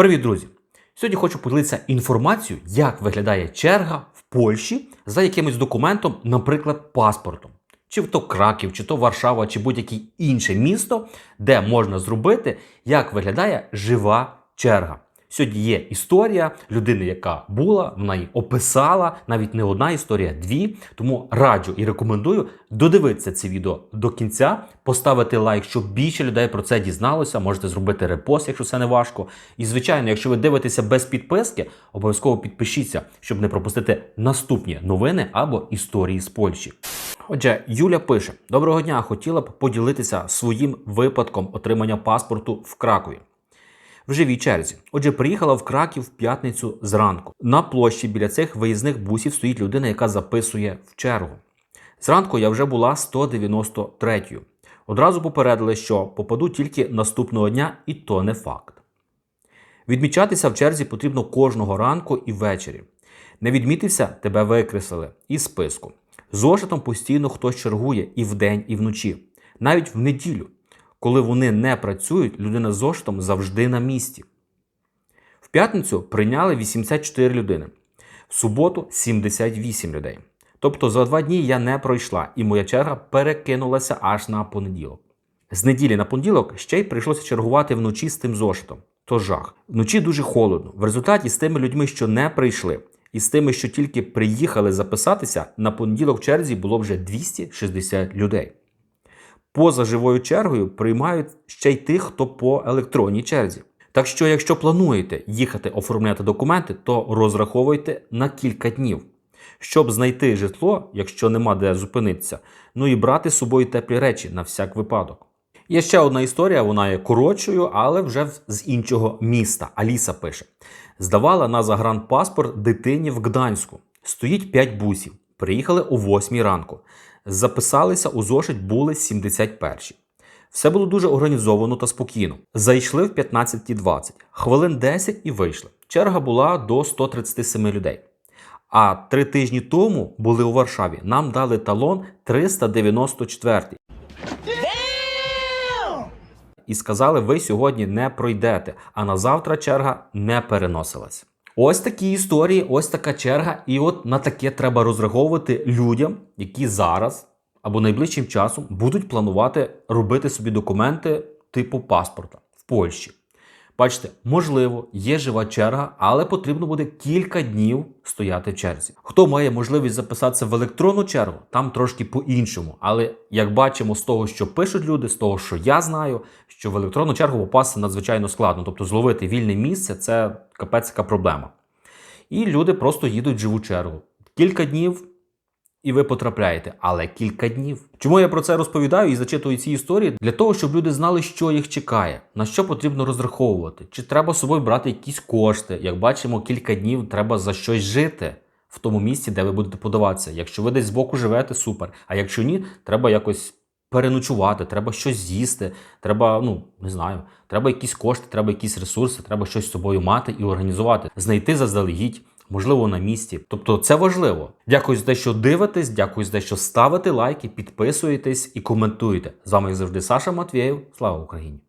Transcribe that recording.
Привіт, друзі! Сьогодні хочу поділитися інформацією, як виглядає черга в Польщі за якимось документом, наприклад, паспортом. Чи то Краків, чи то Варшава, чи будь-яке інше місто, де можна зробити, як виглядає жива черга. Сьогодні є історія людини, яка була, вона її описала, навіть не одна історія, дві. Тому раджу і рекомендую додивитися це відео до кінця, поставити лайк, щоб більше людей про це дізналося. Можете зробити репост, якщо це не важко. І звичайно, якщо ви дивитеся без підписки, обов'язково підпишіться, щоб не пропустити наступні новини або історії з Польщі. Отже, Юля пише: Доброго дня, хотіла б поділитися своїм випадком отримання паспорту в Кракові. В живій черзі. Отже, приїхала в Краків в п'ятницю зранку. На площі біля цих виїзних бусів стоїть людина, яка записує в чергу. Зранку я вже була 193-ю. Одразу попередили, що попаду тільки наступного дня, і то не факт. Відмічатися в черзі потрібно кожного ранку і ввечері. Не відмітився, тебе викреслили із списку. Зошитом постійно хтось чергує і вдень, і вночі, навіть в неділю. Коли вони не працюють, людина з зошитом завжди на місці. В п'ятницю прийняли 84 людини, в суботу 78 людей. Тобто за два дні я не пройшла, і моя черга перекинулася аж на понеділок. З неділі на понеділок ще й прийшлося чергувати вночі з тим зошитом. То жах. Вночі дуже холодно. В результаті з тими людьми, що не прийшли, і з тими, що тільки приїхали записатися, на понеділок в черзі було вже 260 людей. Поза живою чергою приймають ще й тих, хто по електронній черзі. Так що, якщо плануєте їхати оформляти документи, то розраховуйте на кілька днів, щоб знайти житло, якщо нема де зупинитися, ну і брати з собою теплі речі на всяк випадок. Є ще одна історія, вона є коротшою, але вже з іншого міста. Аліса пише: здавала на загранпаспорт дитині в Гданську. Стоїть 5 бусів. Приїхали о 8 ранку. Записалися у зошит були 71. Все було дуже організовано та спокійно. Зайшли в 15.20, хвилин 10 і вийшли. Черга була до 137 людей. А три тижні тому були у Варшаві. Нам дали талон 394. І сказали, ви сьогодні не пройдете, а на завтра черга не переносилась. Ось такі історії, ось така черга, і от на таке треба розраховувати людям, які зараз або найближчим часом будуть планувати робити собі документи типу паспорта в Польщі. Бачите, можливо, є жива черга, але потрібно буде кілька днів стояти в черзі. Хто має можливість записатися в електронну чергу, там трошки по-іншому. Але як бачимо з того, що пишуть люди, з того, що я знаю, що в електронну чергу попасти надзвичайно складно. Тобто зловити вільне місце це капецька проблема. І люди просто їдуть в живу чергу. Кілька днів. І ви потрапляєте, але кілька днів. Чому я про це розповідаю і зачитую ці історії? Для того, щоб люди знали, що їх чекає, на що потрібно розраховувати, чи треба з собою брати якісь кошти. Як бачимо, кілька днів треба за щось жити в тому місці, де ви будете подаватися. Якщо ви десь збоку живете, супер. А якщо ні, треба якось переночувати, треба щось з'їсти, треба, ну не знаю, треба якісь кошти, треба якісь ресурси, треба щось з собою мати і організувати, знайти заздалегідь можливо, на місці. Тобто це важливо. Дякую за те, що дивитесь, дякую за те, що ставите лайки, підписуєтесь і коментуєте. З вами як завжди Саша Матвєєв. Слава Україні!